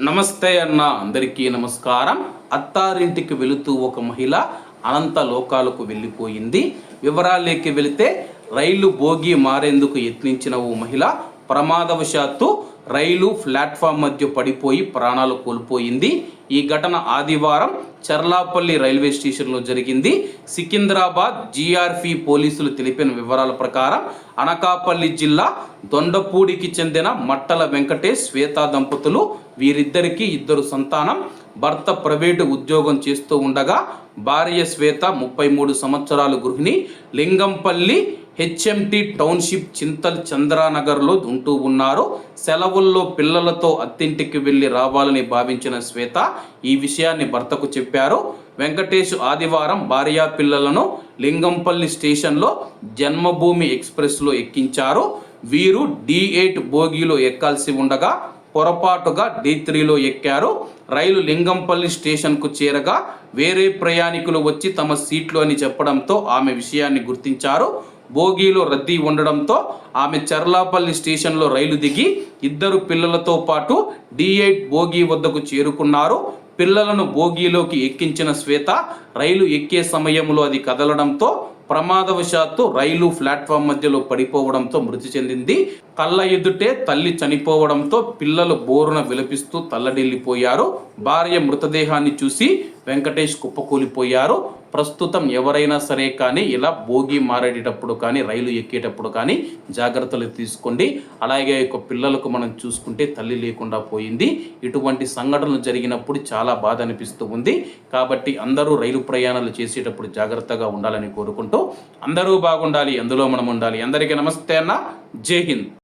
నమస్తే అన్న అందరికీ నమస్కారం. అత్తారింటికి వెళుతూ ఒక మహిళ అనంత లోకాలకు వెళ్ళిపోయింది. వివరాలేకి వెళితే రైలు బోగి మారేందుకు యత్నించిన ఓ మహిళ ప్రమాదవశాత్తు రైలు ప్లాట్ఫామ్ మధ్య పడిపోయి ప్రాణాలు కోల్పోయింది. ఈ ఘటన ఆదివారం చర్లాపల్లి రైల్వే స్టేషన్లో జరిగింది. సికింద్రాబాద్ జీఆర్పి పోలీసులు తెలిపిన వివరాల ప్రకారం అనకాపల్లి జిల్లా దొండపూడికి చెందిన మట్టల వెంకటేష్ శ్వేత దంపతులు వీరిద్దరికీ ఇద్దరు సంతానం. భర్త ప్రైవేటు ఉద్యోగం చేస్తూ ఉండగా భార్య శ్వేత ముప్పై మూడు సంవత్సరాలు గృహిణి. లింగంపల్లి హెచ్ఎంటి టౌన్షిప్ చింతల్ చంద్రానగర్లో ఉంటూ ఉన్నారు. సెలవుల్లో పిల్లలతో అత్తింటికి వెళ్ళి రావాలని భావించిన శ్వేత ఈ విషయాన్ని భర్తకు చెప్పారు. వెంకటేష్ ఆదివారం భార్యా పిల్లలను లింగంపల్లి స్టేషన్లో జన్మభూమి ఎక్స్ప్రెస్లో ఎక్కించారు. వీరు డి ఎయిట్ బోగీలో ఎక్కాల్సి ఉండగా పొరపాటుగా డి త్రీలో ఎక్కారు. రైలు లింగంపల్లి స్టేషన్కు చేరగా వేరే ప్రయాణికులు వచ్చి తమ సీట్లు అని చెప్పడంతో ఆమె విషయాన్ని గుర్తించారు. బోగీలో రద్దీ ఉండడంతో ఆమె చర్లాపల్లి స్టేషన్లో రైలు దిగి ఇద్దరు పిల్లలతో పాటు డి ఎయిట్ బోగీ వద్దకు చేరుకున్నారు. పిల్లలను బోగీలోకి ఎక్కించిన శ్వేత రైలు ఎక్కే సమయంలో అది కదలడంతో ప్రమాదవశాత్తు రైలు ప్లాట్ఫామ్ మధ్యలో పడిపోవడంతో మృతి చెందింది. కళ్ళ ఎదుటే తల్లి చనిపోవడంతో పిల్లలు బోరున విలపిస్తూ తల్లడిల్లిపోయారు. భార్య మృతదేహాన్ని చూసి వెంకటేష్ కుప్పకూలిపోయారు. ప్రస్తుతం ఎవరైనా సరే కానీ ఇలా భోగి మారేటప్పుడు కానీ రైలు ఎక్కేటప్పుడు కానీ జాగ్రత్తలు తీసుకోండి. అలాగే యొక్క పిల్లలకు మనం చూసుకుంటే తల్లి లేకుండా పోయింది. ఇటువంటి సంఘటనలు జరిగినప్పుడు చాలా బాధ అనిపిస్తూ ఉంది. కాబట్టి అందరూ రైలు ప్రయాణాలు చేసేటప్పుడు జాగ్రత్తగా ఉండాలని కోరుకుంటూ అందరూ బాగుండాలి అందులో మనం ఉండాలి. అందరికీ నమస్తే అన్న. జై హింద్.